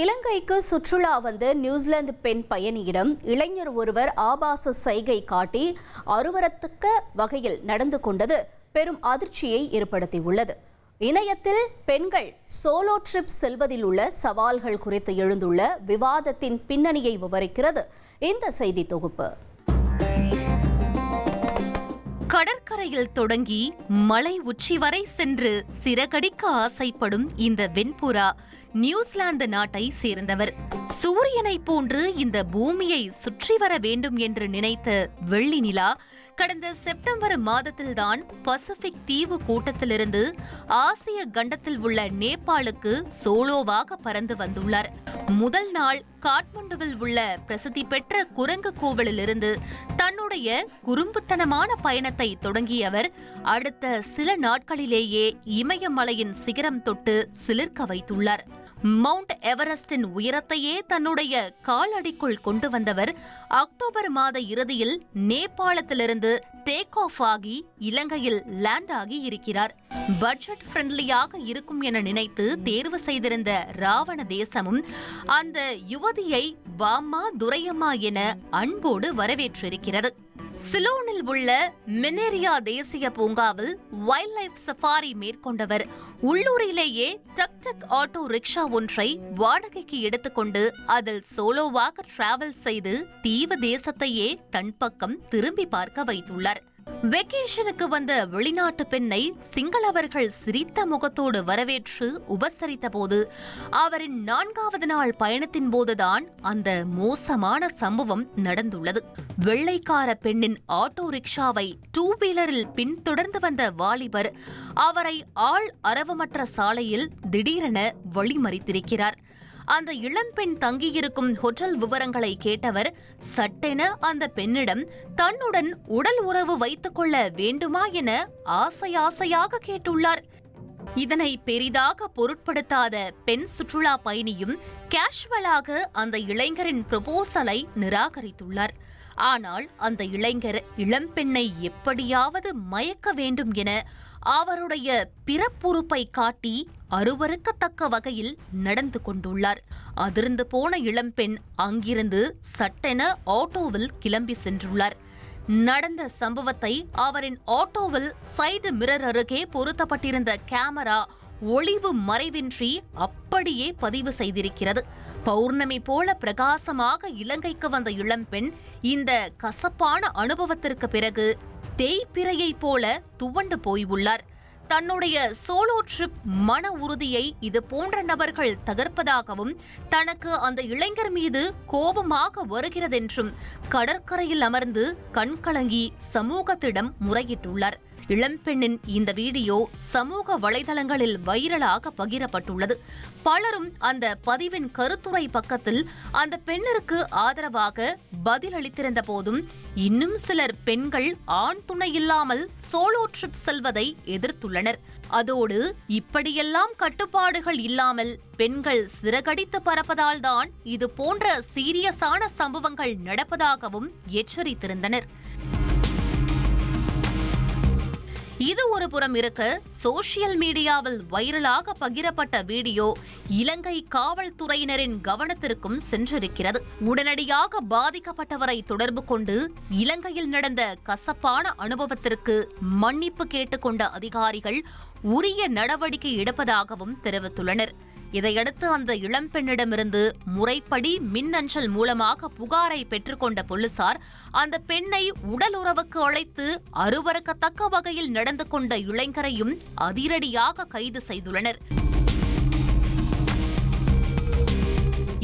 இலங்கைக்கு சுற்றுலா வந்த நியூசிலாந்து பெண் பயணியிடம் இளைஞர் ஒருவர் ஆபாச சைகை காட்டி அருவரத்தக்க வகையில் நடந்து கொண்டது பெரும் அதிர்ச்சியை ஏற்படுத்தியுள்ளது. இணையத்தில் பெண்கள் சோலோ ட்ரிப் செல்வதில் உள்ள சவால்கள் குறித்து எழுந்துள்ள விவாதத்தின் பின்னணியை விவரிக்கிறது இந்த செய்தி தொகுப்பு. கடற்கரையில் தொடங்கி மலை உச்சி வரை சென்று சிறகடிக்க ஆசைப்படும் இந்த வெண்புறா நியூசிலாந்து நாட்டை சேர்ந்தவர். சூரியனை போன்று இந்த பூமியை சுற்றி வர வேண்டும் என்று நினைத்த வெள்ளி நிலா கடந்த செப்டம்பர் மாதத்தில்தான் பசிபிக் தீவு கூட்டத்திலிருந்து ஆசிய கண்டத்தில் உள்ள நேபாளுக்கு சோலோவாக பறந்து வந்துள்ளார். முதல் நாள் காட்மண்டுவில் உள்ள பிரசித்தி பெற்ற குரங்கு கோவிலிலிருந்து தன்னுடைய குறும்புத்தனமான பயணத்தை தொடங்கி தொடங்கிய அவர் அடுத்த சில நாட்களிலேயே இமயமலையின் சிகரம் தொட்டு சிலிர்க்க வைத்துள்ளார். மவுண்ட் எவரெஸ்டின் உயரத்தையே தன்னுடைய காலடிக்குள் கொண்டு வந்தவர் அக்டோபர் மாத இறுதியில் நேபாளத்திலிருந்து டேக் ஆஃப் ஆகி இலங்கையில் லேண்ட் ஆகி இருக்கிறார். பட்ஜெட் ஃப்ரெண்ட்லியாக இருக்கும் என நினைத்து தேர்வு செய்திருந்த ராவண தேசமும் அந்த யுவதியை வாமா துரையம்மா என அன்போடு வரவேற்றிருக்கிறது. சிலோனில் உள்ள மினேரியா தேசிய பூங்காவில் வைல்ட் லைஃப் சஃபாரி மேற்கொண்டவர். உள்ளூரிலேயே டக் டக் ஆட்டோ ரிக்ஷா ஒன்றை வாடகைக்கு எடுத்துக்கொண்டு அதில் சோலோவாக டிராவல் செய்து தீவு தேசத்தையே தன் பக்கம் திரும்பி பார்க்க வைத்துள்ளார். வெக்கேஷனுக்கு வந்த வெளிநாட்டு பெண்ணை சிங்களவர்கள் சிரித்த முகத்தோடு வரவேற்று உபசரித்த போது அவரின் நான்காவது நாள் பயணத்தின் போதுதான் அந்த மோசமான சம்பவம் நடந்துள்ளது. வெள்ளைக்கார பெண்ணின் ஆட்டோ ரிக்ஷாவை டூ வீலரில் பின்தொடர்ந்து வந்த வாலிபர் அவரை ஆள் அரவமற்ற சாலையில் திடீரென வழிமறித்திருக்கிறார். அந்த இளம்பெண் தங்கியிருக்கும் ஹோட்டல் விவரங்களை கேட்டவர் சட்டென அந்த பெண்ணிடம் தன்னுடன் உடல் உறவு வைத்துக் கொள்ள வேண்டுமா என ஆசை ஆசையாக கேட்டுள்ளார். இதனை பெரிதாக பொருட்படுத்தாத பெண் சுற்றுலா பயணியும் கேஷுவலாக அந்த இளைஞரின் ப்ரொபோசலை நிராகரித்துள்ளார். ஆனால் அந்த இளைஞர் இளம்பெண்ணை எப்படியாவது மயக்க வேண்டும் என அவருடைய பிறப்புறுப்பை காட்டி அருவறுக்கத்தக்க வகையில் நடந்து கொண்டுள்ளார். அதிர்ந்து போன இளம்பெண் அங்கிருந்து சட்டென ஆட்டோவில் கிளம்பி சென்றுள்ளார். நடந்த சம்பவத்தை அவரின் ஆட்டோவில் சைடு மிரர் அருகே பொருத்தப்பட்டிருந்த கேமரா ஒளிவு மறைவின்றி அப்படியே பதிவு செய்திருக்கிறது. பௌர்ணமி போல பிரகாசமாக இலங்கைக்கு வந்த இளம்பெண் இந்த கசப்பான அனுபவத்திற்கு பிறகு தேய்பிறையைப் போல துவண்டு போய் உள்ளார் தன்னுடைய சோலோ ட்ரிப் மன உறுதியை இது போன்ற நபர்கள் தகர்ப்பதாகவும் தனக்கு அந்த இளைஞர் மீது கோபமாக வருகிறதென்றும் கடற்கரையில் அமர்ந்து கண்கலங்கி சமூகத்திடம் முறையிட்டுள்ளார். இளம்பெண்ணின் இந்த வீடியோ சமூக வலைதளங்களில் வைரலாக பகிரப்பட்டுள்ளது. பலரும் அந்த பதிவின் கருத்துரை பக்கத்தில் அந்த பெண்ணிற்கு ஆதரவாக பதிலளித்திருந்த போதும் இன்னும் சிலர் பெண்கள் ஆண் துணை இல்லாமல் சோலோ ட்ரிப் செல்வதை எதிர்த்துள்ளனர். அதோடு இப்படியெல்லாம் கட்டுப்பாடுகள் இல்லாமல் பெண்கள் சிறகடித்து பறப்பதால்தான் இது போன்ற சீரியஸான சம்பவங்கள் நடப்பதாகவும் எச்சரித்திருந்தனர். இது ஒரு புறம் இருக்க. சோசியல் மீடியாவில் வைரலாக பகிரப்பட்ட வீடியோ இலங்கை காவல்துறையினரின் கவனத்திற்கும் சென்றிருக்கிறது. உடனடியாக பாதிக்கப்பட்டவரை தொடர்பு கொண்டு இலங்கையில் நடந்த கசப்பான அனுபவத்திற்கு மன்னிப்பு கேட்டுக்கொண்ட அதிகாரிகள் உரிய நடவடிக்கை எடுப்பதாகவும் தெரிவித்துள்ளனர். இதையடுத்து அந்த இளம்பெண்ணிடமிருந்து முறைப்படி மின்னஞ்சல் மூலமாக புகாரை பெற்றுக்கொண்ட போலீசார் அந்த பெண்ணை உடல் உறவுக்கு அழைத்து அருவறுக்கத்தக்க வகையில் நடந்து கொண்ட இளைஞரையும் அதிரடியாக கைது செய்துள்ளனர்.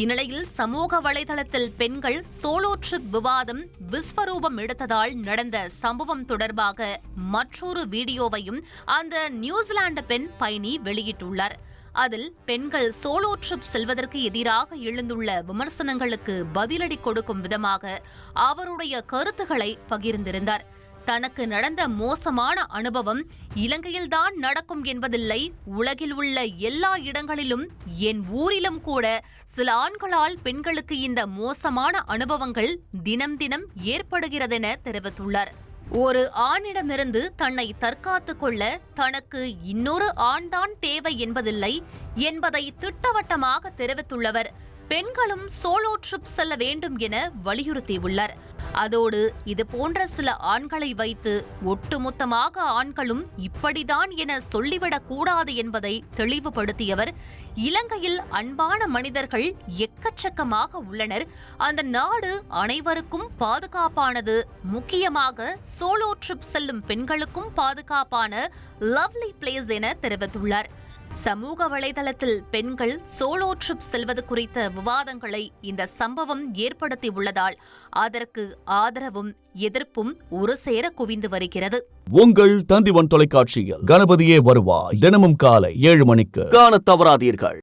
இந்நிலையில் சமூக வலைதளத்தில் பெண்கள் சோலோ ட்ரிப் விவாதம் விஸ்வரூபம் எடுத்ததால் நடந்த சம்பவம் தொடர்பாக மற்றொரு வீடியோவையும் அந்த நியூசிலாந்து பெண் பயணி வெளியிட்டுள்ளார். அதில் பெண்கள் சோலோ ட்ரிப் செல்வதற்கு எதிராக எழுந்துள்ள விமர்சனங்களுக்கு பதிலடி கொடுக்கும் விதமாக அவருடைய கருத்துக்களை பகிர்ந்திருந்தார். தனக்கு நடந்த மோசமான அனுபவம் இலங்கையில்தான் நடக்கும் என்பதில்லை உலகில் உள்ள எல்லா இடங்களிலும் என் ஊரிலும் கூட சில ஆண்களால் பெண்களுக்கு இந்த மோசமான அனுபவங்கள் தினம் தினம் ஏற்படுகிறதென தெரிவித்துள்ளார். ஒரு ஆணிடமிருந்து தன்னை தற்காத்துக் கொள்ள தனக்கு இன்னொரு ஆண்தான் தேவை என்பதில்லை என்பதை திட்டவட்டமாக தெரிவித்துள்ளவர். பெண்களும் சோலோ ட்ரிப் செல்ல வேண்டும் என வலியுறுத்தியுள்ளார். அதோடு இது போன்ற சில ஆண்களை வைத்து ஒட்டுமொத்தமாக ஆண்களும் இப்படிதான் என சொல்லிவிடக் கூடாது என்பதை தெளிவுபடுத்தியவர் இலங்கையில் அன்பான மனிதர்கள் எக்கச்சக்கமாக உள்ளனர். அந்த நாடு அனைவருக்கும் பாதுகாப்பானது. முக்கியமாக சோலோ ட்ரிப் செல்லும் பெண்களுக்கும் பாதுகாப்பான லவ்லி பிளேஸ் என தெரிவித்துள்ளார். சமூக வலைதளத்தில் பெண்கள் சோலோ ட்ரிப் செல்வது குறித்த விவாதங்களை இந்த சம்பவம் ஏற்படுத்தி உள்ளதால் அதற்கு ஆதரவும் எதிர்ப்பும் ஒரு சேர குவிந்து வருகிறது. உங்கள் தந்திவன் தொலைக்காட்சியில் கணபதியே வருவாய். தினமும் காலை ஏழு மணிக்கு. காணத் தவறாதீர்கள்.